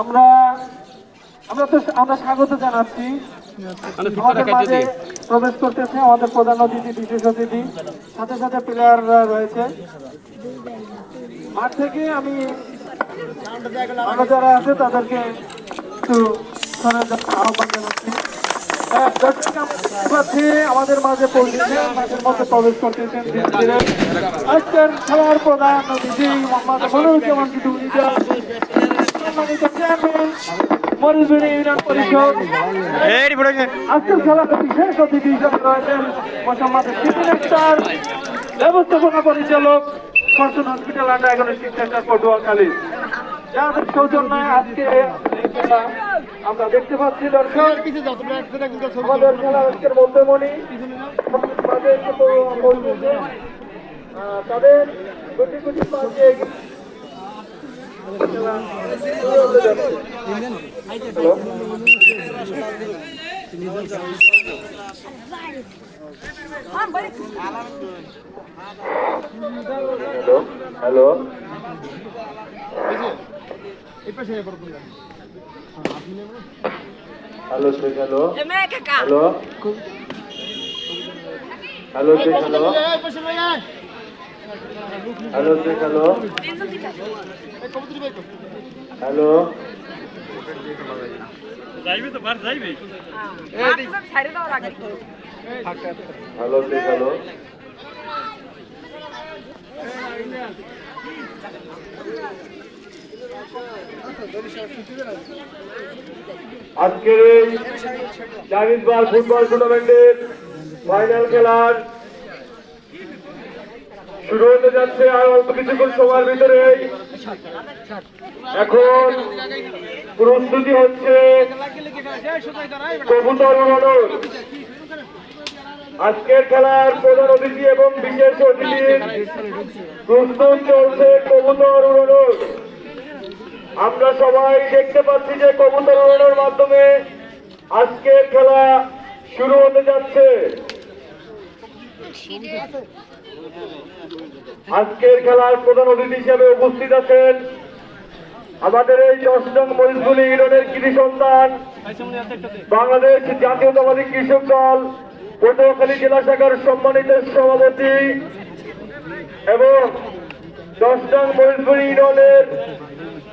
আমরা আমরা তো আমরা স্বাগত জানাচ্ছি। আমাদের মাঝে প্রবেশ করতেছে আমাদের প্রধান অতিথি বিশেষ অতিথি। সাথে সাথে প্লেয়াররা রয়েছে। মাঠ থেকে আমি আরও যারা আছে তাদেরকে একটু আহ্বান জানাচ্ছি। আমাদের মাঝে মধ্যে প্রবেশ করতেছেন ধীরে ধীরে। আজকের খেলার প্রধান অতিথি মোহাম্মদ মনুরুজ্জামান কিটু সম্মানিত চেয়ারম্যান মরিজবিড়ি ইউনিয়ন পরিষদ। আজকের খেলাতে বিশেষ অতিথি হিসেবে রয়েছেন মোহাম্মদ ব্যবস্থাপনা পরিচালক fortune hospital diagnostic centre Patuakhali. যাদের সৌজন্যে আজকে এই খেলা আমরা দেখতে পাচ্ছি দর্শক আমাদের খেলা আজকের মধ্যমণি তাদের কিন্তু বলতেছে, আহ, তাদের গুটি গুটি পা দিয়ে এগিয়ে- খেলা শুরু হতে যাচ্ছে। Hello? Hello hello Sheikh hello hello hello Sheikh hello hello Sheikh hello hello hello Sheikh hello আজকের এই জাহিদবার ফুটবল টুর্নামেন্টের ফাইনাল খেলার শুরু হতে যাচ্ছে আর অল্প কিছুক্ষণ সময়ের ভিতরে। এখন প্রস্তুতি হচ্ছে কবুতর উড়ানোর। আজকের খেলার প্রধান অতিথি এবং বিশেষ অতিথির প্রস্তুত চলছে কবুতর উড়ানোর। আমরা সবাই দেখতে পাচ্ছি যে কবুতর উড়ানোর মাধ্যমে আজকের খেলা শুরু হতে যাচ্ছে। আজকের খেলার প্রধান অতিথি হিসেবে উপস্থিত আছেন আমাদের এই দশ নং মরিচগুলি ইউনিয়নের কৃষি সন্তান, বাংলাদেশ জাতীয়তাবাদী কৃষক দল, পটুয়াখালী জেলা শাখার সম্মানিত সভাপতি এবং দশ নং মরিচগুলি ইউনিয়নের